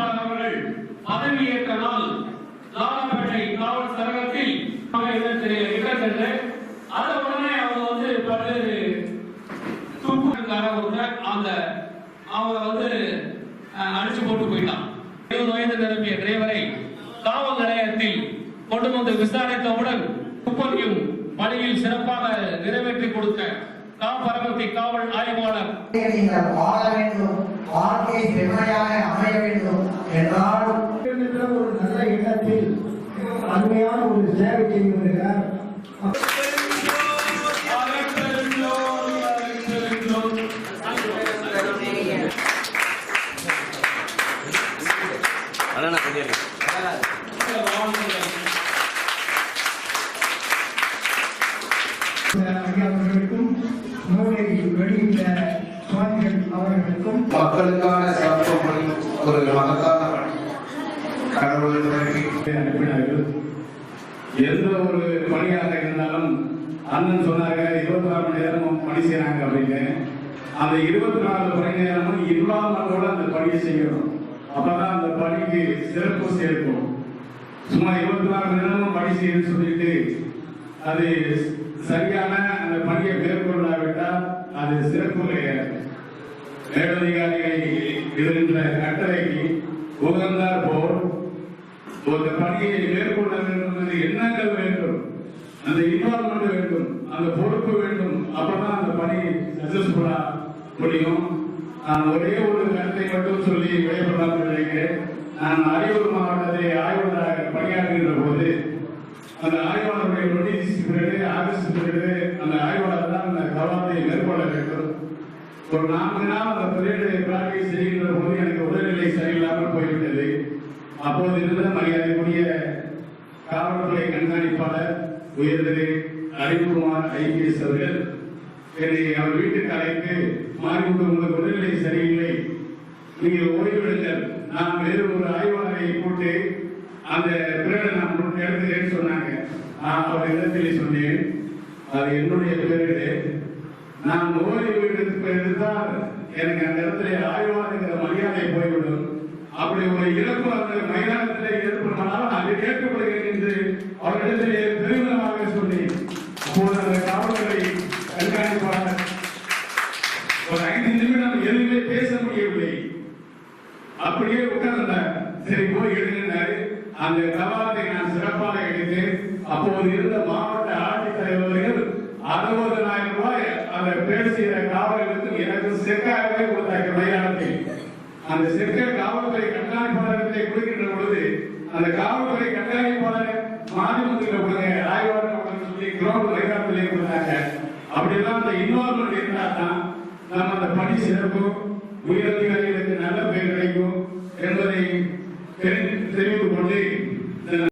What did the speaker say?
கண்காணிப்பாளர் அவர்கள் பதவியேற்ற நாள் லாலாப்பேட்டை காவல் சரகத்தில் இடத்தில் சென்று அதை உடனே அவங்க வந்து பல்வேறு துப்புக்கார ஒருத்தர் அந்த அவங்க வந்து அடிச்சு போட்டு போயிட்டான். இருபது வயது நிரம்பிய டிரைவரை காவல் நிலையத்தில் கொண்டு வந்து விசாரித்தவுடன் துப்பறியும் பணியில் சிறப்பாக நிறைவேற்றி கொடுத்த காப்பரமத்தி காவல் ஆய்வாளர். நீங்கள் வாழ வேண்டும் வாழ்க்கை செம்மையாக அமைய வேண்டும் என்ற ஒரு நல்ல எண்ணத்தில் அருமையான ஒரு சேவை செய்து வருகிறார் அண்ணா கொஞ்சம் கடவுள் அனுப்பினார்கள் எந்த ஒரு பணியாக இருந்தாலும் அண்ணன் சொன்னாங்க இருபத்தி நாலு மணி நேரமும் பணி செய்யறாங்க அப்படின்னு. அந்த இருபத்தி நாலு மணி நேரமும் இல்லாமலோட அந்த பணியை செய்யணும். அப்பதான் அந்த பணிக்கு சிறப்பு சேர்க்கும். சும்மா இருபத்தி நாலு மணி நேரமும் பணி செய்யணும்னு சொல்லிட்டு அது சரியான அந்த பணியை மேற்கொள்ளாவிட்டால் அது சிறப்பு கிடையாது மேலதிகாரிகளை இருக்கின்ற கட்டளைக்கு உகந்தார் போல் ஒரு பணியை மேற்கொள்ள வேண்டும் எண்ணங்கள் வேண்டும். அந்த இன்வால்மெண்ட் வேண்டும். அந்த பொறுப்பு வேண்டும். அப்பதான் அந்த பணி சக்சஸ்ஃபுல்லா முடியும். நான் ஒரே ஒரு கருத்தை மட்டும் சொல்லி விடைபெறலாம் நினைக்கிறேன் நான் அரியலூர் மாவட்டத்தை ஆய்வாளராக பணியாற்றுகின்ற போது அந்த ஆய்வாளருடைய நோட்டீஸ் பிறகு ஆகஸ்ட் பிறகு அந்த ஆய்வாளர் தான் அந்த கவனத்தை மேற்கொள்ள வேண்டும். ஒரு நான்கு நாள் அந்த பிரேடை பிராக்டிஸ் செய்கின்ற போது எனக்கு அப்போது இருந்த மரியாதைக்குரிய காவல்துறை கண்காணிப்பாளர் உயர்திரு அறிவுகுமார் ஐபிஎஸ் அவர்கள் என்னை அவர் வீட்டுக்கு அழைத்து மாறிவிட்டு உங்கள் உடல்நிலை சரியில்லை. நீங்கள் ஓய்வெடுங்கள் நான் வேறு ஒரு ஆய்வாளரை போட்டு அந்த பிரேடை நான் முன் எடுத்துக்கிறேன்னு சொன்னாங்க. நான் அவர் இடத்திலே சொன்னேன். அது என்னுடைய பேரிடு. நான் ஓய்வு எடுத்து எடுத்தால் எனக்கு அந்த இடத்துல ஆய்வாளர் மரியாதை போய்விடும். அப்படி ஒரு இழப்பு அந்த மைதானத்திலே ஏற்படுமானால் அதை ஏற்றுக்கொள்கிறேன் என்று அவரிடத்திலே பெருமிதமாக சொல்லி அப்போது அந்த காவல்துறை கண்காணிப்பாளர் ஒரு ஐந்து நிமிடம் எதுவுமே பேச முடியவில்லை. அப்படியே உட்கார்ந்தார். சரி போய் எழுதினாரு அந்த கவாலத்தை நான் சிறப்பாக எடுத்து அப்போது இருந்த மாவட்ட ஆட்சித்தலைவர்கள் அறுபதனாயிரம் ரூபாய் அந்த பேசிய காவலர்களுக்கு எனக்கு செக்காகவே கொடுத்தாங்க அந்த செக்க காவல்துறை கண்காணிப்பாளர்களை கொடுக்கின்ற பொழுது அந்த காவல்துறை கண்காணிப்பாளர் மாநிலத்தில் கொடுங்க ஆய்வாளர் கொடுங்க சொல்லி கிரௌண்ட் மைதானத்திலே அப்படி எல்லாம் அந்த இன்வால்மெண்ட் இருந்தா தான் நம்ம அந்த பணி சிறப்பு உயர்த்தி